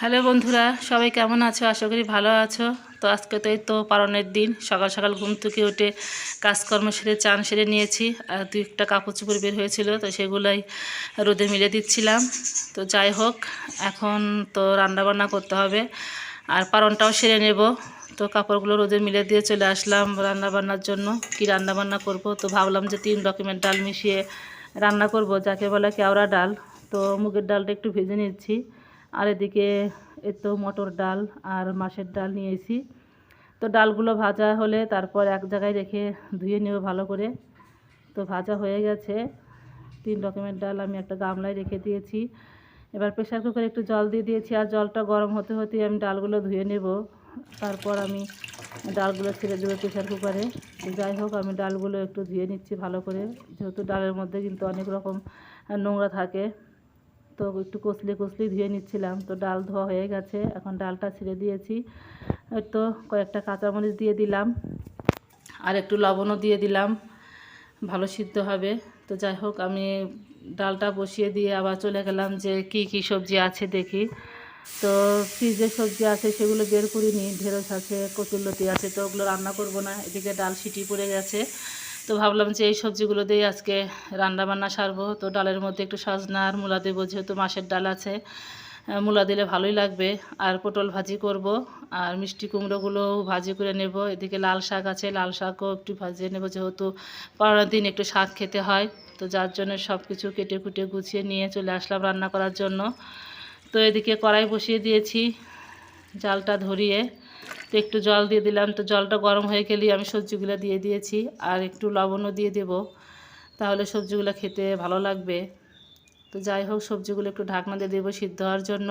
Hello বন্ধুরা, সবাই কেমন আছো? আশা করি ভালো আছো। তো আজকে তো এই তো পালনের দিন। সকাল সকাল ঘুম থেকে উঠে কাজকর্ম সেরে, চান সেরে নিয়েছি। আর দু একটা কাপড় চোপড় বের হয়েছিল, তো সেগুলোই রোদে মিলে দিচ্ছিলাম। তো যাই হোক, এখন তো রান্নাবান্না করতে হবে। আর পালনটাও সেরে নেব। তো কাপড়গুলো রোদে মিলে দিয়ে চলে আসলাম রান্নাবান্নার জন্য। কি রান্নাবান্না করব? তো ভাবলাম যে তিন রকমের ডাল মিশিয়ে রান্না করব, যাকে বলে কেওড়া ডাল। তো মুগের ডালটা একটু ভেজে নিচ্ছি। আর এদিকে তো মটর ডাল আর মাছের ডাল নিয়েছি তো ডালগুলো ভাজা হলে তারপর এক জায়গায় রেখে ধুয়ে নেব ভালো করে। তো ভাজা হয়ে গেছে। তিন রকমের ডাল আমি একটা গামলায় রেখে দিয়েছি। এবার প্রেশার কুকারে একটু জল দিয়ে দিয়েছি আর জলটা গরম হতে হতেই আমি ডালগুলো ধুয়ে নেব। তারপর আমি ডালগুলো ছেড়ে দেবো প্রেশার কুকারে। যাই হোক, আমি ডালগুলো একটু ধুয়ে নিচ্ছি ভালো করে। যেহেতু ডালের মধ্যে কিন্তু অনেক রকম নোংরা থাকে। তো একটু কষলে কষলে ধুয়ে নিচ্ছিলাম। তো ডাল ধোয়া হয়ে গেছে, এখন ডালটা ছেড়ে দিয়েছি। তো কয়েকটা কাঁচামরিচ দিয়ে দিলাম আর একটু লবণও দিয়ে দিলাম। ভালো সিদ্ধ হবে। তো যাই হোক, আমি ডালটা বসিয়ে দিয়ে আবার চলে গেলাম যে কি কি সবজি আছে দেখি। তো ফ্রিজে সবজি আছে সেগুলো বের করিনি। ঢেঁড়স আছে, কচুরলতি আছে, তো ওগুলো রান্না করব না। এদিকে ডাল সিটি পড়ে গেছে। তো ভাবলাম যে এই সবজিগুলো দিয়ে আজকে রান্না বান্না সারবো। তো ডালের মধ্যে একটু সজনা আর মূলা দেবো, যেহেতু মাছের ডাল আছে। মূলা দিলে ভালোই লাগবে। আর পটল ভাজি করব। আর মিষ্টি কুমড়োগুলো ভাজি করে নেব। এদিকে লাল শাক আছে, লাল শাকও একটু ভাজিয়ে নেব, যেহেতু পরের দিন একটু শাক খেতে হয়। তো যার জন্য সব কিছু কেটে কুটে গুছিয়ে নিয়ে চলে আসলাম রান্না করার জন্য। তো এদিকে কড়াই বসিয়ে দিয়েছি, জালটা ধরিয়ে। একটু জল দিয়ে দিলাম। তো জলটা গরম হয়ে গেলেই আমি সবজিগুলো দিয়ে দিয়েছি। আর একটু লবণও দিয়ে দেব, তাহলে সবজিগুলো খেতে ভালো লাগবে। তো যাই হোক, সবজিগুলো একটু ঢাকনা দিয়ে দেবো সিদ্ধ হওয়ার জন্য।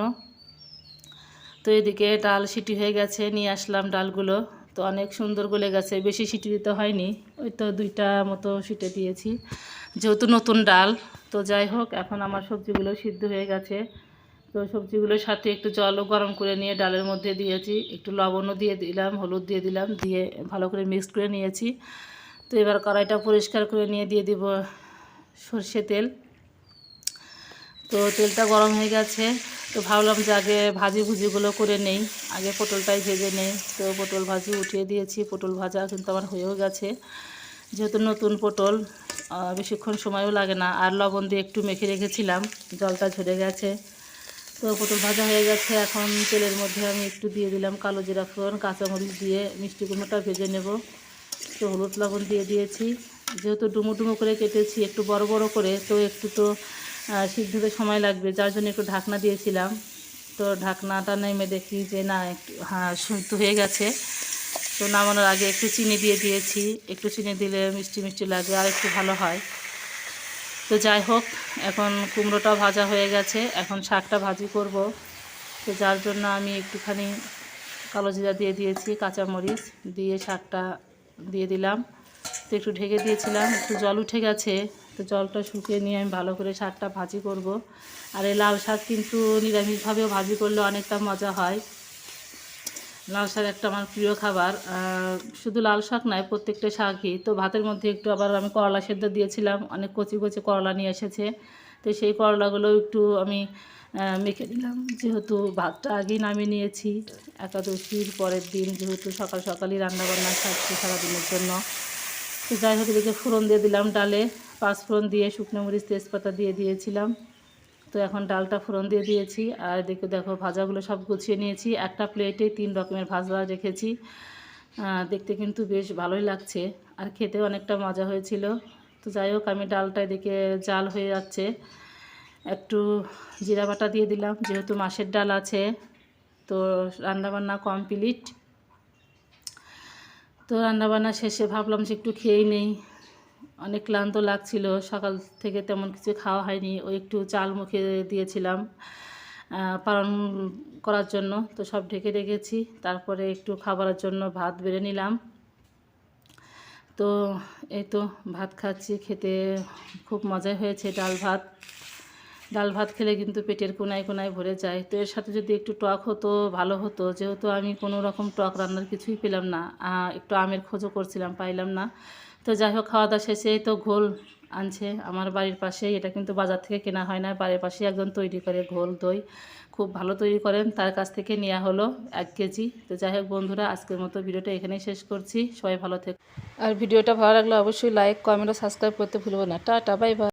তো এদিকে ডাল সিটি হয়ে গেছে, নিয়ে আসলাম ডালগুলো। তো অনেক সুন্দর গলে গেছে, বেশি সিটি দিতে হয়নি। ওই তো দুইটা মতো সিটে দিয়েছি, যেহেতু নতুন ডাল। তো যাই হোক, এখন আমার সবজিগুলো সিদ্ধ হয়ে গেছে। তো সবজিগুলোর সাথে একটু জলও গরম করে নিয়ে ডালের মধ্যে দিয়েছি। একটু লবণও দিয়ে দিলাম, হলুদ দিয়ে দিলাম, দিয়ে ভালো করে মিক্স করে নিয়েছি। তো এবার কড়াইটা পরিষ্কার করে নিয়ে দিয়ে দিব সর্ষে তেল। তো তেলটা গরম হয়ে গেছে। তো ভাবলাম যে আগে ভাজি ভুজিগুলো করে নেই। আগে পটলটাই ভেজে নেই। তো পটল ভাজি উঠিয়ে দিয়েছি। পটল ভাজা কিন্তু আমার হয়েও গেছে। যেহেতু নতুন পটল বেশিক্ষণ সময়ও লাগে না। আর লবণ দিয়ে একটু মেখে রেখেছিলাম। জলটা ঝরে গেছে। তো পটল ভাজা হয়ে গেছে। এখন তেলের মধ্যে আমি একটু দিয়ে দিলাম কালো জিরা ফোড়ন কাঁচামরিচ দিয়ে মিষ্টি কুমড়োটা ভেজে নেব। তো হলুদ লবণ দিয়ে দিয়েছি। যেহেতু ডুমো ডুমো করে কেটেছি একটু বড় বড় করে তো একটু তো আহ, সিদ্ধ সময় লাগবে যার জন্য একটু ঢাকনা দিয়েছিলাম। তো ঢাকনাটা নেমে দেখি যে না একটু হ্যাঁ সিদ্ধ হয়ে গেছে। তো নামানোর আগে একটু চিনি দিয়ে দিয়েছি। একটু চিনি দিলে মিষ্টি মিষ্টি লাগে আর একটু ভালো হয়। তো যাই হোক, এখন কুমড়োটা ভাজা হয়ে গেছে। এখন শাকটা ভাজি করব। তো যার জন্য আমি একটুখানি কালো জিরা দিয়ে দিয়েছি, কাঁচামরিচ দিয়ে শাকটা দিয়ে দিলাম। তো একটু ঢেকে দিয়েছিলাম, একটু জল উঠে গেছে। তো জলটা শুকিয়ে নিয়ে আমি ভালো করে শাকটা ভাজি করব। আর এই লাল শাক কিন্তু নিরামিষভাবেও ভাজি করলে অনেকটা মজা হয়। লাল শাক একটা আমার প্রিয় খাবার। শুধু লাল শাক নয়, প্রত্যেকটা শাকই। তো ভাতের মধ্যে একটু আবার আমি করলা সেদ্ধ দিয়েছিলাম। অনেক কচি কচি করলা নিয়ে এসেছে। তো সেই করলাগুলো একটু আমি মেখে দিলাম যেহেতু ভাতটা আগেই নামিয়ে নিয়েছি, একাদশীর পরের দিন যেহেতু সকাল সকালই রান্নাবান্না খাচ্ছি সারাদিনের জন্য। তো যাই হোক, এদিকে ফোড়ন দিয়ে দিলাম ডালে। পাঁচ ফোড়ন দিয়ে শুকনো মরিচ তেজপাতা দিয়ে দিয়েছিলাম। তো এখন ডালটা ফোড়ন দিয়ে দিয়েছি। আর এদিকে দেখো, ভাজাগুলো সব গুছিয়ে নিয়েছি। একটা প্লেটে তিন রকমের ভাজা রেখেছি। দেখতে কিন্তু বেশ ভালোই লাগছে। আর খেতে অনেকটা মজা হয়েছিল। তো যাই হোক, আমি ডালটা এদিকে জাল হয়ে যাচ্ছে। একটু জিরা বাটা দিয়ে দিলাম, যেহেতু মাছের ডাল আছে। তো রান্নাবান্না কমপ্লিট। তো রান্নাবান্না শেষে ভাবলাম যে একটু খেয়েই নেই। অনেক ক্লান্ত লাগছিল, সকাল থেকে তেমন কিছু খাওয়া হয়নি ওই একটু চাল মুখে দিয়েছিলাম পালন করার জন্য, তো সব ঢেকে রেখেছি, তারপরে একটু খাবারের জন্য ভাত বেড়ে নিলাম। তো এই তো ভাত খাচ্ছি, খেতে খুব মজাই হয়েছে ডাল ভাত। ডাল ভাত খেলে কিন্তু পেটের কোনায় কোনায় ভরে যায়, তো এর সাথে যদি একটু টক হতো, ভালো হতো, যেহেতু আমি কোনো রকম টক রান্নার কিছুই পেলাম না একটু আমের খোঁজও করছিলাম, পাইলাম না। তো যাই হোক খাওয়া দাওয়া শেষে তো ঘোল আনছে। আমার বাড়ির পাশে এটা কিন্তু বাজার থেকে কেনা হয় না। বাড়ির পাশে একজন তৈরি করে ঘোল, দই। খুব ভালো তৈরি করেন তার কাছ থেকে নেওয়া হলো এক কেজি। তো যাই হোক বন্ধুরা, আজকের মতো ভিডিওটা এখানেই শেষ করছি। সবাই ভালো থেকো। আর ভিডিওটা ভালো লাগলে অবশ্যই লাইক কমেন্ট ও সাবস্ক্রাইব করতে ভুলবো না। Tata bye bye